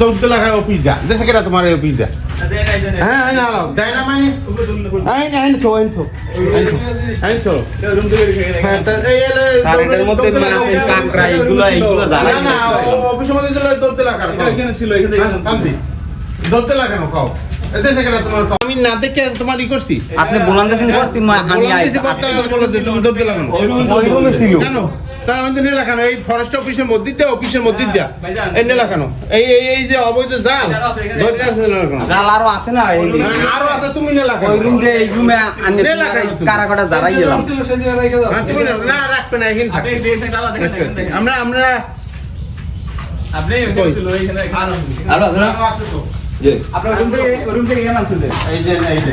দৌড়তে লাগা অফিস দা দেশে কেটা তোমার এই অফিস দা? হ্যাঁ আইন আলাও দেয় না মানে? আইন আইন আইন আইন হ্যাঁ তা এই এলে স্যার এটার মধ্যে দৌড়তে লাগা- মাছের কাঁকড়া এগুলো এগুলো না জ্বালাই না ও- অফিসের মধ্যে চলে দৌড়তে লাগা শান্তি। দৌড়তে লাগানো কাও? দেশে কেটা তোমার আমি না দেখে তোমার ই করছি। আপনি বলান আমি হবে তুমি লাগানো কেন? তা আমাদের নেলা কেন এই ফরেস্ট অফিসের মধ্যে দিয়ে অফিসের মধ্যে দিয়া। এই নেলা কেন এই এই এই যে অবৈধ জাল ধরে আছে নেলা কেন জাল আরও আছে না আরও আছে তুমি নেলা কেন ওই রুম দিয়ে এই রুমে আনে নে লাগাই তুমি। কারাকাটা গেলাম হ্যাঁ, তুমি না রাখবে না এখানে থাকবে। আমরা আমরা আরও আরও আছে তো। এই যে এই যে।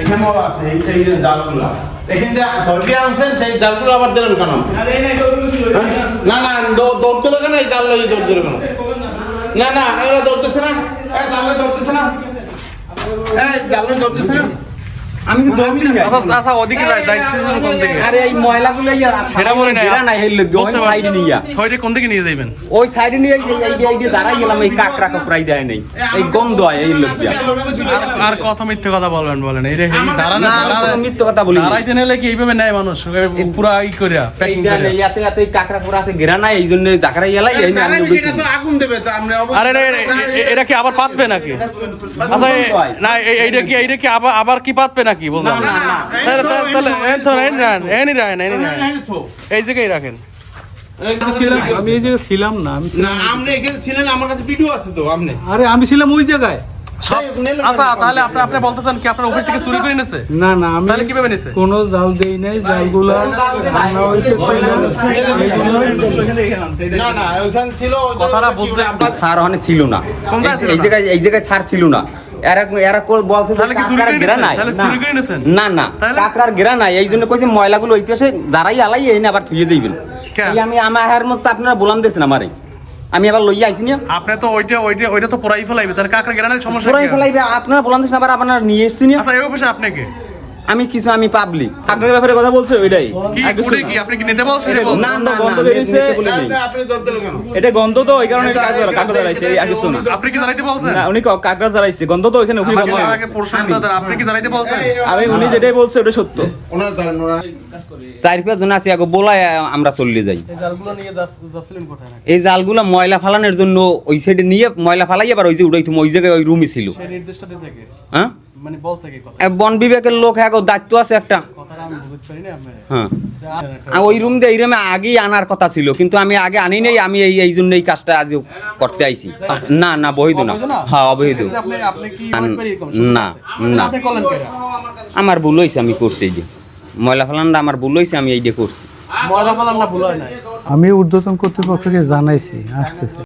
এখানেও আছে এই যে জালগুলা। দেখেন যে ধরে আনছেন সেই জালগুলো আবার দিলেন কেন? না না দৌড় দিল কেন? এই জাল লই দৌড় দিল কেন না না এরা দৌড়তেছে না। এই জাল দৌড়তেছে না। এই জাল দৌড়তেছে না। আমি তো দৌড়ি না আচ্ছা আচ্ছা ওদিকে যাই যাইছিস কোন দিকে? আরে এই ময়লাগুলো ইয়া সেটা বলি নাই। না নাই হেল ওই বুঝতে সাইডে নিয়া। ছয়টা কোন দিকে নিয়ে যাইবেন? ওই সাইডে নিয়ে এই এই এই দাঁড়াই গেলাম এই কাকড়া কাকড়াই দেয় নাই। এই গন্ধ হয় এই লোক আর- কত মিথ্যে কথা বলবেন বলেন। এই আমার- দাঁড়ান না মিথ্যে কথা বলি দাঁড়াইতে নিলে কি এইভাবে নেয় মানুষ? পুরা ই করিয়া প্যাকিং করিয়া। ইয়াতে ইয়াতে এই কাকড়া পুরা আছে ঘেরা নাই এই জন্য জাকড়াই গেলাই এই এটা তো আগুন দেবে তো আমরা আরে রে, এটা কি আবার পাতবে নাকি? আচ্ছা না এইটা কি এইটা কি আবার আবার কি পাতবে নাকি বললাম না, না, না। তাহলে তাহলে- তাহলে এই তো এই রান এই রান এই না, রান এই জায়গায় রাখেন আমি এই জায়গায় ছিলাম না আমি না আপনি এখানে ছিলেন আমার কাছে ভিডিও আছে তো আপনি আরে আমি ছিলাম ওই জায়গায় সব আচ্ছা তাহলে আপনি আপনি বলতেছেন কি আপনার অফিস থেকে চুরি করে নিছে না না আমি তাহলে কীভাবে নিছে কোনো জাল দেই নাই জালগুলো ভাঙা হয়েছে না না ওইখানে ছিল কথাটা বুঝতে- কি ওখানে ছিল না এই জায়গায় এই জায়গায় সার ছিল না এরা এরা কোল বলছে যে তাহলে কি চুরি করে নাই। তাহলে চুরি করে নিছেন? না না। তাহলে? কাকড়ার নাই। এই জন্য কইছে ময়লাগুলো ওই পাশে দাঁড়াই আলাই এই না আবার থুয়ে যাইবেন। এই আমি আমার হার মধ্যে আপনারা বলাম দিয়েছেন আমারে। আমি আবার লইয়া আইছি না আপনি তো ওইটা ওইটা ওইটা তো পড়াই ফেলাইবে। তাহলে কাকড়া গ্রানের সমস্যা পুরাই কি? ফেলাইবে। আপনারা বলাম দিয়েছেন আবার আপনারা নিয়ে এসছি আচ্ছা এই আপনাকে? আমি কিছু আমি পাবলিক আপনার ব্যাপারে কথা বলছো ওইটাই। কি কুড়ি কি? আপনি কি নিতে বলছেন না না গন্ধ আমি বেরিয়েছে। এটা গন্ধ তো ওই কারণে জ্বালাইছে শোনা আপনি কি জানাইতে বলছেন? না উনি কাকড়া জ্বালাইছে। গন্ধ তো ওইখানে ওখানে গন্ধ আগে দাদা আপনি কি জানাইতে বলছেন? আমি উনি যেটাই বলছে ওটা সত্য। ওনার ওরা চার পাঁচ জন আছি আগে বলাই আমরা চললে যাই। এই জালগুলো নিয়ে যাচ্ছিলেন কোথায়? এই জালগুলো ময়লা ফালানোর জন্য ওই সাইডে নিয়ে ময়লা ফালাই আবার ওই যে উড়াইতুম ওই জায়গায় ওই রুমই ছিল। সেই নির্দেশটা দিয়েছে কে? হ্যাঁ? মানে বলছে কি কথা? এ বন বিভাগের লোক হ্যাঁ দায়িত্ব আছে একটা। কথাটা আমি বুঝতে পারি না হ্যাঁ। আর ওই রুম দিয়ে এই রুমে আগেই আনার কথা ছিল কিন্তু আমি আগে আনি নাই আমি এই এই জন্য এই কাজটা আজ করতে আইছি। না না বৈধ না। না? হ্যাঁ অবৈধ? না, না। আমার ভুল হয়েছে আমি করছি এই যে। ময়লা ফালানটা আমার ভুল হয়েছে আমি এই যে করছি। ময়লা ফেলান না ভুল হয় নাই? আমি ঊর্ধ্বতন কর্তৃপক্ষকে জানাইছি আসতেছে।